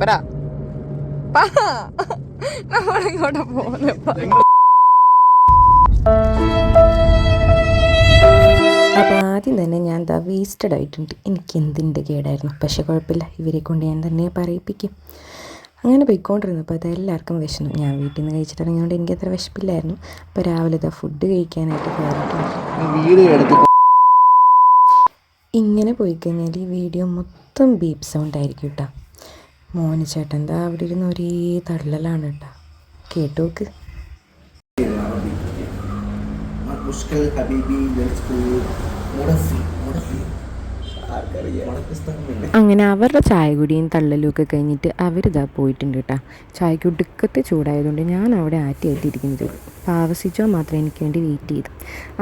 പറ നമ്മളിങ്ങോട്ട് പോകുന്നപ്പ അപ്പോൾ ആദ്യം തന്നെ ഞാൻ ദാ വേസ്റ്റഡ് ആയിട്ടുണ്ട്. എനിക്ക് എന്തിന്റെ കേടായിരുന്നു? പക്ഷെ കുഴപ്പമില്ല. ഇവരെ കൊണ്ട് ഞാൻ തന്നെ പറയിപ്പിക്കും. അങ്ങനെ പോയിക്കൊണ്ടിരുന്നപ്പോൾ അത് എല്ലാവർക്കും വിശന്നു. ഞാൻ വീട്ടിൽ നിന്ന് കഴിച്ചിട്ട് ഇറങ്ങിയതുകൊണ്ട് എനിക്ക് അത്ര വിശപ്പില്ലായിരുന്നു. അപ്പോൾ രാവിലെ ഇതാ ഫുഡ് കഴിക്കാനായിട്ട് കയറിയിട്ടുണ്ട് ഇങ്ങനെ പോയി കഴിഞ്ഞാൽ ഈ വീഡിയോ മൊത്തം ബീപ് സൗണ്ട് ആയിരിക്കും കേട്ടോ. മോന് ചേട്ടൻ എന്താ അവിടെ ഇരുന്ന് ഒരേ തള്ളലാണ് കേട്ടോ. കേട്ടോക്ക് മുഷ്കൽ ഹബീബി അങ്ങനെ അവരുടെ ചായ കുടിയും തള്ളലും ഒക്കെ കഴിഞ്ഞിട്ട് അവരിതാ പോയിട്ടുണ്ട് കേട്ടോ. ചായക്ക് ഒടുക്കത്തെ ചൂടായതുകൊണ്ട് ഞാൻ അവിടെ ആറ്റി ആറ്റിയിരിക്കുന്നത്. പാവസിച്ചോ മാത്രം എനിക്ക് വേണ്ടി വെയിറ്റ് ചെയ്തു.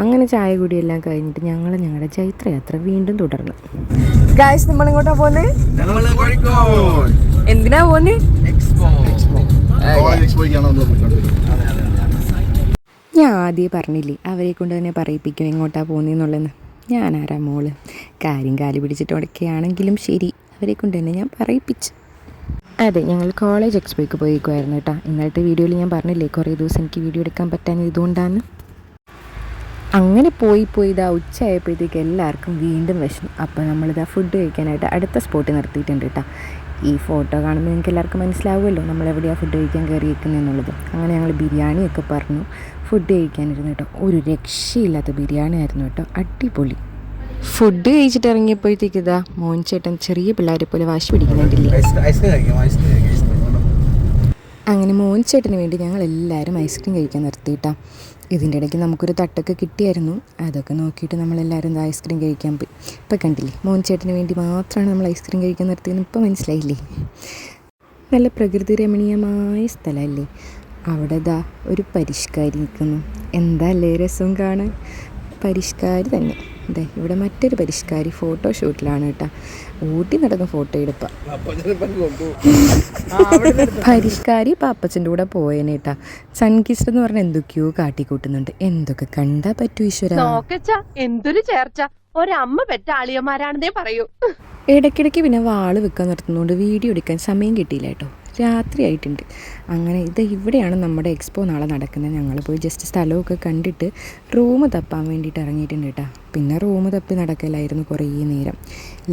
അങ്ങനെ ചായ കുടിയെല്ലാം കഴിഞ്ഞിട്ട് ഞങ്ങൾ ഞങ്ങളുടെ ചൈത്രയാത്ര വീണ്ടും തുടർന്നു. ഗായ്സ് നമ്മളിങ്ങോട്ടാ പോന്നെ? ഞങ്ങൾ കോഴിക്കോട്. എന്തിനാ പോന്നെ? ഞാൻ ആദ്യം പറഞ്ഞില്ലേ അവരെ കൊണ്ട് തന്നെ പറയിപ്പിക്കും എങ്ങോട്ടാ പോകുന്നതെന്നുള്ളതെന്ന് ഞാൻ ആരാ മോൾ? കാര്യം കാലി പിടിച്ചിട്ട് ഉടക്കുകയാണെങ്കിലും ശരി അവരെ കൊണ്ട് തന്നെ ഞാൻ പറയിപ്പിച്ചു. അതെ ഞങ്ങൾ കോളേജ് എക്സ്പോയ്ക്ക് പോയിക്കുമായിരുന്നു കേട്ടോ ഇന്നലത്തെ വീഡിയോയിൽ ഞാൻ പറഞ്ഞില്ലേ കുറേ ദിവസം എനിക്ക് വീഡിയോ എടുക്കാൻ പറ്റാൻ ഇതുകൊണ്ടാണ് അങ്ങനെ പോയി പോയി ഇതാ ഉച്ചയായപ്പോഴത്തേക്ക് എല്ലാവർക്കും വീണ്ടും വിശന്നു അപ്പോൾ നമ്മളിതാ ഫുഡ് കഴിക്കാനായിട്ട് അടുത്ത സ്പോട്ട് നിർത്തിയിട്ടുണ്ട് കേട്ടോ ഈ ഫോട്ടോ കാണുമ്പോൾ നിങ്ങൾക്ക് എല്ലാവർക്കും മനസ്സിലാവുമല്ലോ നമ്മൾ എവിടെയാണ് ഫുഡ് കഴിക്കാൻ കയറിയിരിക്കുന്നത് എന്നുള്ളത് അങ്ങനെ ഞങ്ങൾ ബിരിയാണിയൊക്കെ പറഞ്ഞു. ഫുഡ് കഴിക്കാനിരുന്നു കേട്ടോ. ഒരു രക്ഷയില്ലാത്ത ബിരിയാണി ആയിരുന്നു കേട്ടോ. അടിപൊളി. ഫുഡ് കഴിച്ചിട്ട് ഇറങ്ങിയപ്പോഴത്തേക്ക് ഇതാ മോൻ ചേട്ടൻ ചെറിയ പിള്ളേരെ പോലെ വാശി പിടിക്കുന്നുണ്ടല്ലേ? അങ്ങനെ മോൻ ചേട്ടന് വേണ്ടി ഞങ്ങൾ എല്ലാവരും ഐസ്ക്രീം കഴിക്കാൻ നിർത്തിയിട്ടാ. ഇതിന്റെ ഇടയ്ക്ക് നമുക്കൊരു തട്ടൊക്കെ കിട്ടിയായിരുന്നു. അതൊക്കെ നോക്കിയിട്ട് നമ്മളെല്ലാവരും ഐസ്ക്രീം കഴിക്കാൻ പോയി. ഇപ്പം കണ്ടില്ലേ മോൻ ചേട്ടന് വേണ്ടി മാത്രമാണ് നമ്മൾ ഐസ്ക്രീം കഴിക്കാൻ നിർത്തിയെന്ന് ഇപ്പം മനസ്സിലായില്ലേ? നല്ല പ്രകൃതി രമണീയമായ സ്ഥലമല്ലേ? അവിടെ ദാ ഒരു പരിഷ്കാരി നിൽക്കുന്നു എന്താ അല്ലേ രസം കാണാൻ? പരിഷ്കാരി തന്നെ. അതെ ഇവിടെ മറ്റൊരു പരിഷ്കാരി ഫോട്ടോ ഷൂട്ടിലാണ് കേട്ടോ. ഊട്ടി നടന്ന ഫോട്ടോ എടുപ്പ. പരിഷ്കാരി പാപ്പച്ചന്റെ കൂടെ പോയേനെ കേട്ടാ. സൺകിസ്റ്റ് എന്ന് പറഞ്ഞ എന്തൊക്കെയോ കാട്ടിക്കൂട്ടുന്നുണ്ട്. എന്തൊക്കെ കണ്ടാ പറ്റൂ ഈശ്വര? എന്തൊരു ചേർച്ച. ഒരമ്മ പെറ്റ ആളിയന്മാരാണെന്നേ പറയൂ. ഇടയ്ക്കിടയ്ക്ക് പിന്നെ വാൾ വെക്കാൻ നിർത്തുന്നതുകൊണ്ട് വീഡിയോ എടുക്കാൻ സമയം കിട്ടിയില്ല കേട്ടോ. രാത്രി ആയിട്ടുണ്ട് അങ്ങനെ ഇത് ഇവിടെയാണ് നമ്മുടെ എക്സ്പോ നാളെ നടക്കുന്നത്. ഞങ്ങൾ പോയി ജസ്റ്റ് സ്ഥലമൊക്കെ കണ്ടിട്ട് റൂം തപ്പാൻ വേണ്ടിയിട്ട് ഇറങ്ങിയിട്ടുണ്ട് കേട്ടോ. പിന്നെ റൂം തപ്പി നടക്കലായിരുന്നു കുറേ നേരം.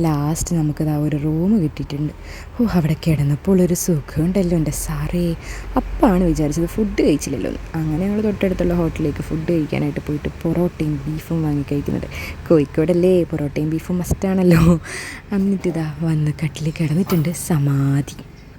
ലാസ്റ്റ് നമുക്കത് ആ ഒരു റൂം കിട്ടിയിട്ടുണ്ട്. ഓ അവിടെ കിടന്നപ്പോൾ ഒരു സുഖമുണ്ടല്ലോ എന്റെ സാറേ. അപ്പാണ് വിചാരിച്ചത് ഫുഡ് കഴിച്ചില്ലല്ലോ അങ്ങനെ ഞങ്ങൾ തൊട്ടടുത്തുള്ള ഹോട്ടലിലേക്ക് ഫുഡ് കഴിക്കാനായിട്ട് പോയിട്ട് പൊറോട്ടയും ബീഫും വാങ്ങി കഴിക്കുന്നുണ്ട് കോഴിക്കോടല്ലേ? പൊറോട്ടയും ബീഫും മസ്റ്റാണല്ലോ എന്നിട്ടിതാ വന്ന് കട്ടിൽ കിടന്നിട്ടുണ്ട് സമാധി.